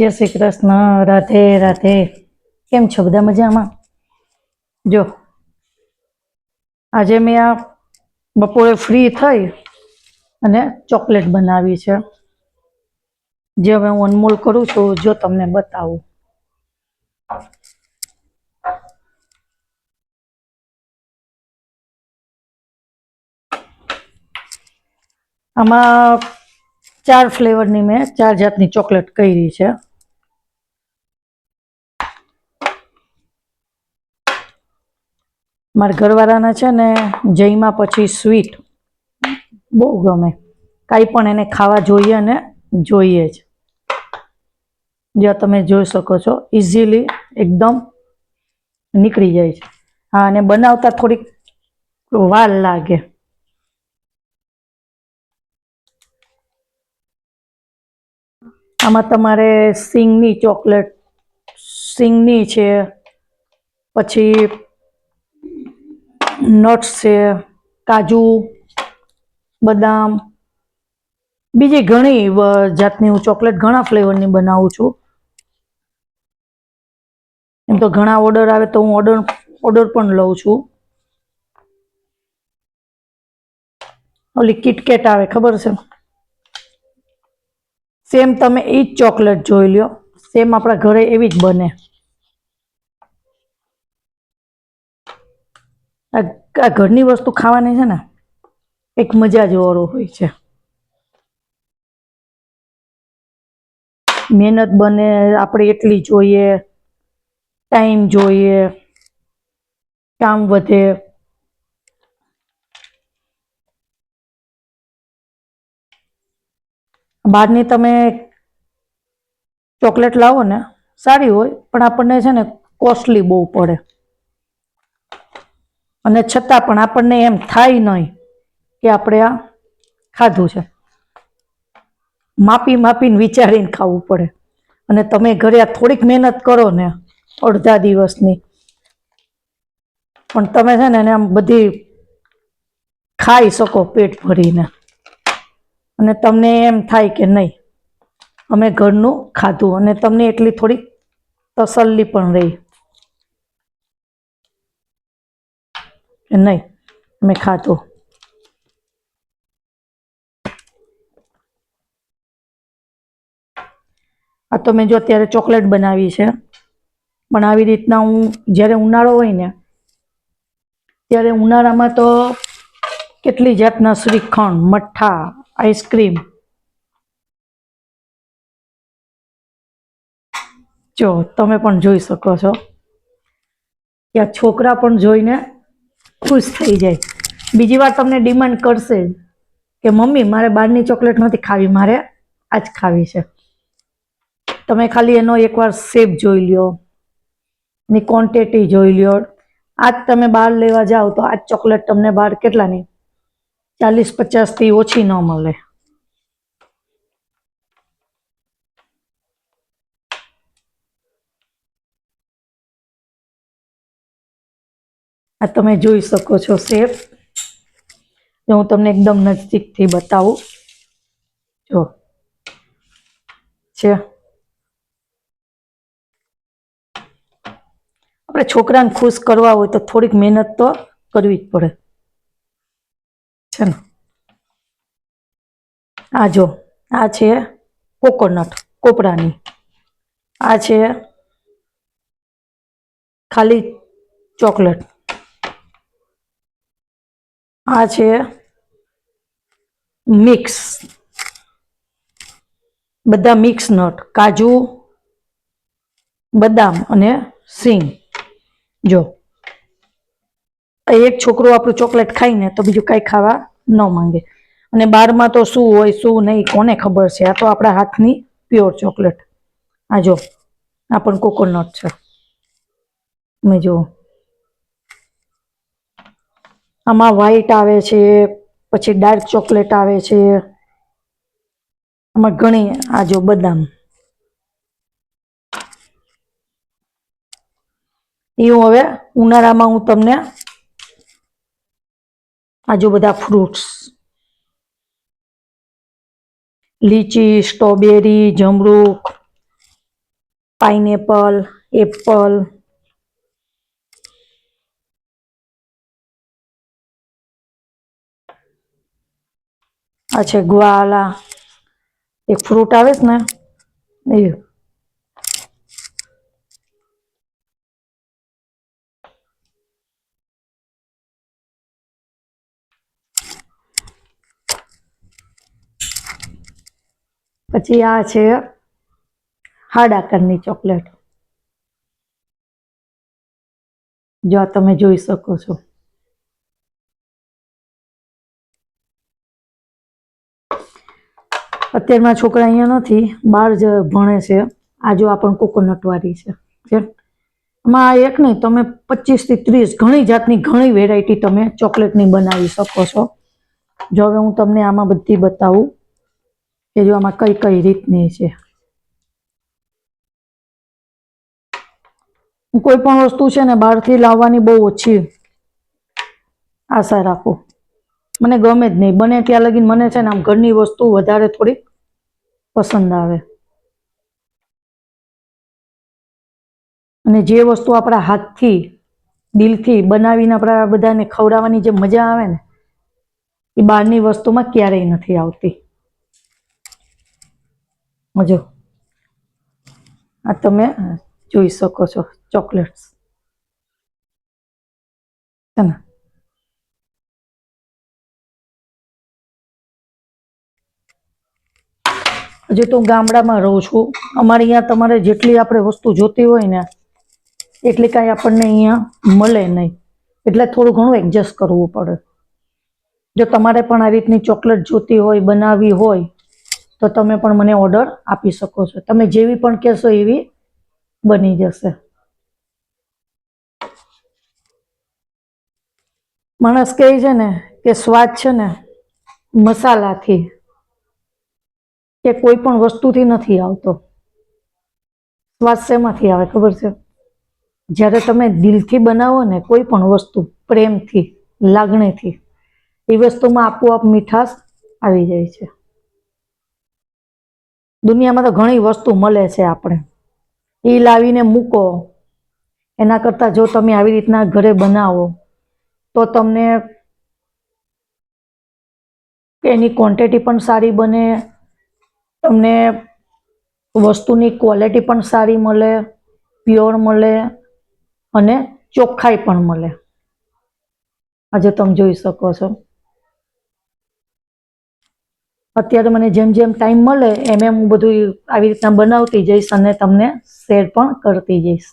જય શ્રી કૃષ્ણ. રાધે રાધે. કેમ છો બધા મજામાં? જો, આજે મેં આ બપોરે ફ્રી થઈ અને ચોકલેટ બનાવી છે. જે હવે હું અનમોલ કરું છું, જો તમને બતાવું. આમાં ચાર ફ્લેવરની મેં, ચાર જાતની ચોકલેટ કરી છે. મારા ઘરવાળાને છે ને જઈમાં પછી સ્વીટ બહુ ગમે. કાંઈ પણ એને ખાવા જોઈએ અને જોઈએ જ. જ્યાં તમે જોઈ શકો છો ઇઝીલી એકદમ નીકળી જાય છે. હા, અને બનાવતા થોડીક વાર લાગે. આમાં તમારે સિંગની ચોકલેટ, સિંગની છે, પછી નટ્સ છે, કાજુ, બદામ, બીજી ઘણી જાતની હું ચોકલેટ ઘણા ફ્લેવરની બનાવું છું. એમ તો ઘણા ઓર્ડર આવે તો હું ઓર્ડર ઓર્ડર પણ લઉં છું. ઓલી કિટકેટ આવે, ખબર છે? સેમ તમે એ જ ચોકલેટ જોઈ લ્યો. સેમ આપણા ઘરે એવી જ બને. આ ઘરની વસ્તુ ખાવાની છે ને, એક મજા જ ઓરો હોય છે. મહેનત બને, આપણે એટલી જોઈએ, ટાઈમ જોઈએ, કામ વધે. બહારની તમે ચોકલેટ લાવો ને, સારી હોય, પણ આપણને છે ને કોસ્ટલી બહુ પડે. અને છતાં પણ આપણને એમ થાય નહીં કે આપણે આ ખાધું છે. માપી માપીને વિચારીને ખાવું પડે. અને તમે ઘરે આ થોડીક મહેનત કરો ને અડધા દિવસની. પણ તમે છે ને એને આમ બધી ખાઈ શકો પેટ ભરીને. અને તમને એમ થાય કે નહીં, અમે ઘરનું ખાધું. અને તમને એટલી થોડીક તસલ્લી પણ રહી. નહીં, મેં ખાધું. આ તો મેં જો અત્યારે ચોકલેટ બનાવી છે, પણ આવી રીતના હું જ્યારે ઉનાળો હોય ને, ત્યારે ઉનાળામાં તો કેટલી જાતના શ્રીખંડ, મઠ્ઠા, આઈસ્ક્રીમ. જો, તમે પણ જોઈ શકો છો. ત્યાં છોકરા પણ જોઈને ખુશ થઈ જાય. બીજી વાર તમને ડિમાન્ડ કરશે કે, મમ્મી, મારે બહારની ચોકલેટ નથી ખાવી, મારે આ જ ખાવી છે. તમે ખાલી એનો એકવાર શેપ જોઈ લ્યો, એની ક્વોન્ટિટી જોઈ લ્યો. આજ તમે બહાર લેવા જાઓ તો આ ચોકલેટ તમને બહાર કેટલાની? ચાલીસ પચાસથી ઓછી ન મળે. આ તમે જોઈ શકો છો શેપ હું તમને એકદમ નજીકથી બતાવું. જો. છે. આપણે છોકરાને ખુશ કરવા હોય તો થોડીક મહેનત તો કરવી જ પડે. છે ને? આ જો. આ છે કોકોનટ, કોપરાની. આ છે ખાલી ચોકલેટ. આ છે મિક્સ. બધા મિક્સ નટ, કાજુ, બદામ અને સિંગ. જો. એક છોકરો આપણું ચોકલેટ ખાઈને તો બીજું કાંઈ ખાવા ન માંગે. અને બારમાં તો શું હોય, શું નહીં, કોને ખબર છે? આ તો આપણા હાથની પ્યોર ચોકલેટ. આ જો, આ પણ કોકોનટ છે. મેં જુઓ. આમાં વ્હાઈટ આવે છે, પછી ડાર્ક ચોકલેટ આવે છે. આમાં ઘણી આ જો બદામ. એ હવે ઉનાળામાં હું તમને આ જો બધા ફ્રૂટ્સ લીચી સ્ટ્રોબેરી જમરૂખ પાઇનેપલ એપલ આ છે ગ્વાલા. એક ફ્રૂટ આવે છે ને, એ. પછી આ છે હાર્ડ આકારની ચોકલેટ. જો તમે જોઈ શકો છો. અત્યારના છોકરા અહીંયા નથી, બહાર જ ભણે છે. આ જો આ પણ કોકોનટવાળી છે. છે આમાં એક નહીં, તમે પચીસથી ત્રીસ ઘણી જાતની ઘણી વેરાયટી તમે ચોકલેટની બનાવી શકો છો. જો હવે હું તમને આમાં બધી બતાવું કે જો આમાં કઈ કઈ રીતની છે. કોઈ પણ વસ્તુ છે ને બહારથી લાવવાની બહુ ઓછી આશા રાખું. મને ગમે જ નહીં. બને ત્યાં લગીને મને છે ને આમ ઘરની વસ્તુ વધારે થોડીક પસંદ આવે. અને જે વસ્તુ આપણા હાથથી, દિલથી બનાવીને આપણા બધાને ખવડાવવાની જે મજા આવે ને, એ બહારની વસ્તુમાં ક્યારેય નથી આવતી. જો. આ તમે જોઈ શકો છો ચોકલેટ્સ. છે ને હજી તો ગામડામાં રહું છું. અમારે અહીંયા તમારે જેટલી આપણે વસ્તુ જોતી હોય ને, એટલી કાંઈ આપણને અહીંયા મળે નહીં. એટલે થોડું ઘણું એડજસ્ટ કરવું પડે. જો તમારે પણ આ રીતની ચોકલેટ જોતી હોય બનાવવી હોય, તો તમે પણ મને ઓર્ડર આપી શકો છો. તમે જેવી પણ કહેશો એવી બની જશે. માણસ કહે છે ને કે સ્વાદ છે ને મસાલાથી. કે કોઈ પણ વસ્તુથી નથી આવતો. સ્વાદ શેમાંથી આવે, ખબર છે? જ્યારે તમે દિલથી બનાવો ને કોઈ પણ વસ્તુ, પ્રેમથી, લાગણીથી, એ વસ્તુમાં આપોઆપ મીઠાશ આવી જાય છે. દુનિયામાં તો ઘણી વસ્તુ મળે છે આપણે. એ લાવીને મૂકો. એના કરતાં જો તમે આવી રીતના ઘરે બનાવો, તો તમને એની ક્વોન્ટિટી પણ સારી બને તમને વસ્તુની ક્વોલિટી પણ સારી મળે પ્યોર મળે અને ચોખ્ખાઈ પણ મળે. આજે તમે જોઈ શકો છો. અત્યારે મને જેમ જેમ ટાઈમ મળે, એમ એમ હું બધું આવી રીતના બનાવતી જઈશ અને તમને શેર પણ કરતી જઈશ.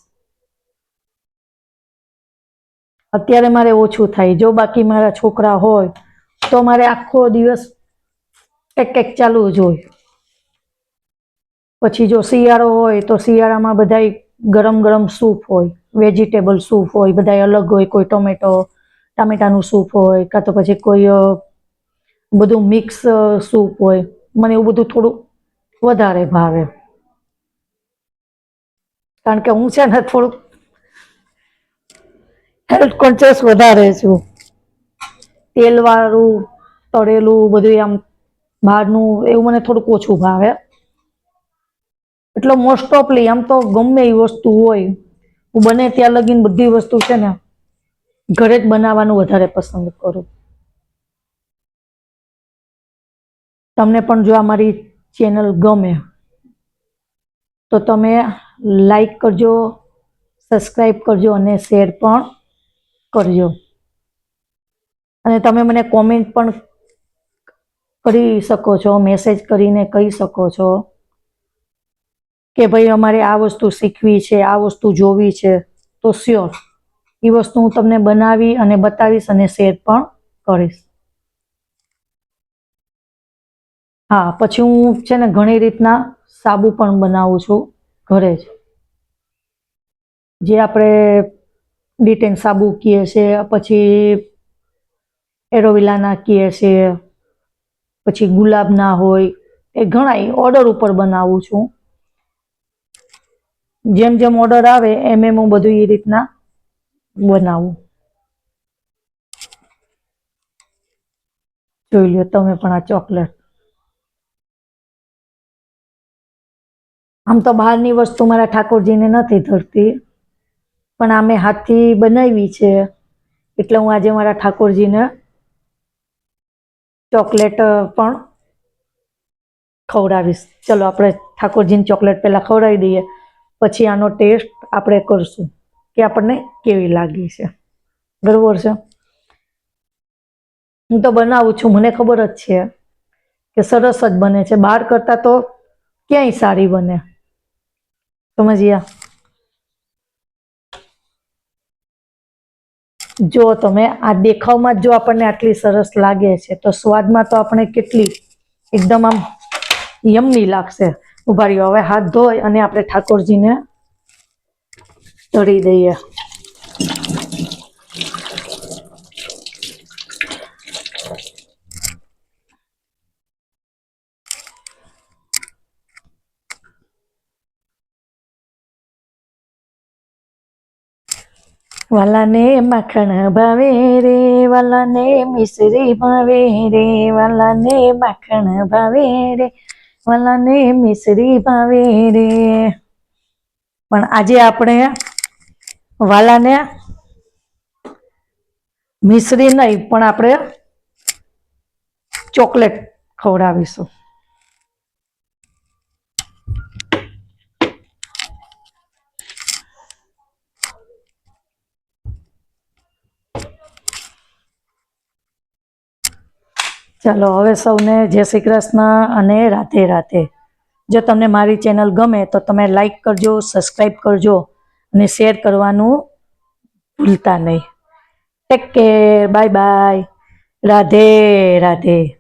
અત્યારે મારે ઓછું થાય. જો બાકી મારા છોકરા હોય, તો મારે આખો દિવસ એક એક ચાલુ જ હોય. પછી જો શિયાળો હોય તો શિયાળામાં બધાય ગરમ ગરમ સૂપ હોય, વેજીટેબલ સૂપ હોય, બધાય અલગ હોય, કોઈ ટોમેટો, ટામેટાનું સૂપ હોય, કાં તો પછી કોઈ બધું મિક્સ સૂપ હોય. મને એવું બધું થોડું વધારે ભાવે. કારણ કે હું છે ને થોડુંક હેલ્થ કોન્શિયસ વધારે છું. તેલવાળું, તળેલું, બધું આમ બહારનું એવું મને થોડુંક ઓછું ભાવે. એટલે મોસ્ટ ઓફલી આમ તો ગમે એ વસ્તુ હોય. હું બને ત્યાં લગીને બધી વસ્તુ છે ને, ઘરે જ બનાવવાનું વધારે પસંદ કરું. તમને પણ જો આ મારી ચેનલ ગમે, તો તમે લાઈક કરજો સબસ્ક્રાઈબ કરજો અને શેર પણ કરજો. અને તમે મને કોમેન્ટ પણ કરી શકો છો મેસેજ કરીને કહી શકો છો. કે ભાઈ અમારે આ વસ્તુ શીખવી છે, આ વસ્તુ જોવી છે, તો સ્યોર એ વસ્તુ હું તમને બનાવી અને બતાવીશ અને શેર પણ કરીશ. હા, પછી હું છે ને ઘણી રીતના સાબુ પણ બનાવું છું ઘરે જ. જે આપણે ડિટેન સાબુ કહીએ છીએ પછી એરોવિલાના કહીએ છીએ પછી ગુલાબના હોય, એ ઘણા ઓર્ડર ઉપર બનાવું છું. જેમ જેમ ઓર્ડર આવે, એમ એમ હું બધું એ રીતના બનાવું. જોઈ લો તમે પણ આ ચોકલેટ. આમ તો બહારની વસ્તુ મારા ઠાકોરજીને નથી ધરતી પણ આ મેં હાથથી બનાવી છે, એટલે હું આજે મારા ઠાકોરજીને ચોકલેટ પણ ખવડાવીશ. ચલો, આપણે ઠાકોરજીને ચોકલેટ પહેલાં ખવડાવી દઈએ. પછી આનો ટેસ્ટ આપણે કરશું કે આપણને કેવી લાગી છે. બરોબર છે? હું તો બનાવું છું, મને ખબર જ છે કે સરસ જ બને છે. બહાર કરતાં તો ક્યાંય સારી બને. સમજ્યા? જો તમે આ દેખાવમાં જ આપણને આટલી સરસ લાગે છે, તો સ્વાદમાં તો આપણે કેટલી એકદમ આમ યમની લાગશે. ઊભા રહ્યો. હવે હાથ ધોઈ અને આપણે ઠાકોરજીને તળી દઈએ. વાલાને માખણ ભાવે રે, વાલાને મિશ્રી ભાવે રે, વાલાને માખણ ભાવે રે. વાલાને મિશ્રી ભાવે રે. પણ આજે આપણે વાલાને મિશ્રી નહીં પણ આપણે ચોકલેટ ખવડાવીશું. ચાલો, હવે સૌને જય શ્રી કૃષ્ણ અને રાધે રાધે. જો તમને મારી ચેનલ ગમે તો તમે લાઈક કરજો સબસ્ક્રાઈબ કરજો અને શેર કરવાનું ભૂલતા નહીં. Take care bye bye Radhe Radhe.